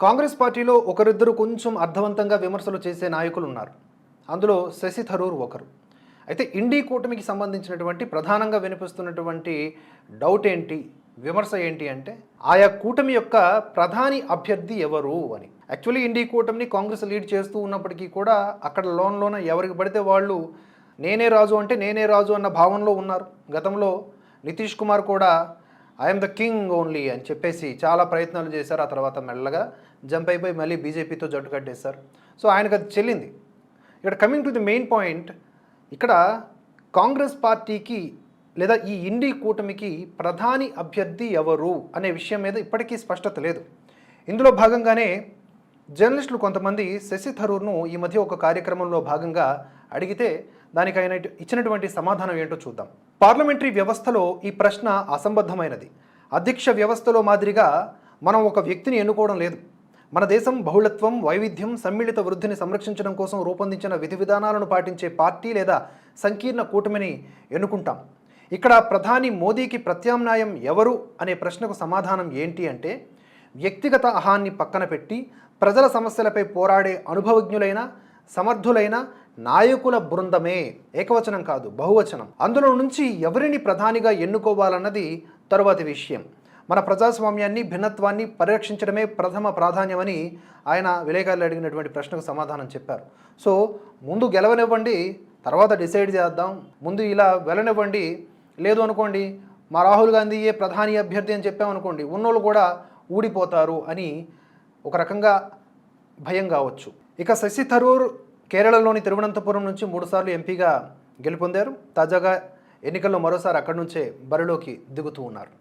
కాంగ్రెస్ పార్టీలో ఒకరిద్దరు కొంచెం అర్థవంతంగా విమర్శలు చేసే నాయకులు ఉన్నారు అందులో శశి థరూర్ ఒకరు. అయితే ఇండీ కూటమికి సంబంధించినటువంటి ప్రధానంగా వినిపిస్తున్నటువంటి డౌట్ ఏంటి విమర్శ ఏంటి అంటే ఆయా కూటమి యొక్క ప్రధాని అభ్యర్థి ఎవరు అని. యాక్చువల్లీ ఇండీ కూటమిని కాంగ్రెస్ లీడ్ చేస్తూ ఉన్నప్పటికీ కూడా అక్కడ లోన్లోన ఎవరికి పడితే వాళ్ళు నేనే రాజు అంటే నేనే రాజు అన్న భావనలో ఉన్నారు. గతంలో నితీష్ కుమార్ కూడా ఐఎమ్ ద కింగ్ ఓన్లీ అని చెప్పేసి చాలా ప్రయత్నాలు చేశారు. ఆ తర్వాత మెల్లగా జంప్ అయిపోయి మళ్ళీ బీజేపీతో జట్టు కట్టేశారు. సో ఆయనకు అది చెల్లింది. ఇక్కడ coming to the main point ఇక్కడ కాంగ్రెస్ పార్టీకి లేదా ఈ ఇండి కూటమికి ప్రధాని అభ్యర్థి ఎవరు అనే విషయం మీద ఇప్పటికీ స్పష్టత లేదు. ఇందులో భాగంగానే జర్నలిస్టులు కొంతమంది శశి థరూర్ను ఈ మధ్య ఒక కార్యక్రమంలో భాగంగా అడిగితే దానికి ఆయన ఇచ్చినటువంటి సమాధానం ఏంటో చూద్దాం. పార్లమెంటరీ వ్యవస్థలో ఈ ప్రశ్న అసంబద్ధమైనది. అధ్యక్ష వ్యవస్థలో మాదిరిగా మనం ఒక వ్యక్తిని ఎన్నుకోవడం లేదు. మన దేశం బహుళత్వం వైవిధ్యం సమ్మిళిత వృద్ధిని సంరక్షించడం కోసం రూపొందించిన విధి విధానాలను పాటించే పార్టీ లేదా సంకీర్ణ కూటమిని ఎన్నుకుంటాం. ఇక్కడ ప్రధాని మోదీకి ప్రత్యామ్నాయం ఎవరు అనే ప్రశ్నకు సమాధానం ఏంటి అంటే వ్యక్తిగత అహాన్ని పక్కన పెట్టి ప్రజల సమస్యలపై పోరాడే అనుభవజ్ఞులైన సమర్థులైన నాయకుల బృందమే. ఏకవచనం కాదు బహువచనం. అందులో నుంచి ఎవరిని ప్రధానిగా ఎన్నుకోవాలన్నది తరువాతి విషయం. మన ప్రజాస్వామ్యాన్ని భిన్నత్వాన్ని పరిరక్షించడమే ప్రథమ ప్రాధాన్యమని ఆయన విలేకరులు అడిగినటువంటి ప్రశ్నకు సమాధానం చెప్పారు. సో ముందు గెలవనివ్వండి తర్వాత డిసైడ్ చేద్దాం. ముందు ఇలా వెళ్ళనివ్వండి లేదు అనుకోండి మా రాహుల్ గాంధీయే ప్రధాని అభ్యర్థి అని చెప్పామనుకోండి ఉన్నోళ్ళు కూడా ఊడిపోతారు అని ఒక రకంగా భయం కావచ్చు. ఇక శశి థరూర్ కేరళలోని తిరువనంతపురం నుంచి మూడుసార్లు ఎంపీగా గెలుపొందారు. తాజాగా ఎన్నికల్లో మరోసారి అక్కడి నుంచే బరిలోకి దిగుతూ ఉన్నారు.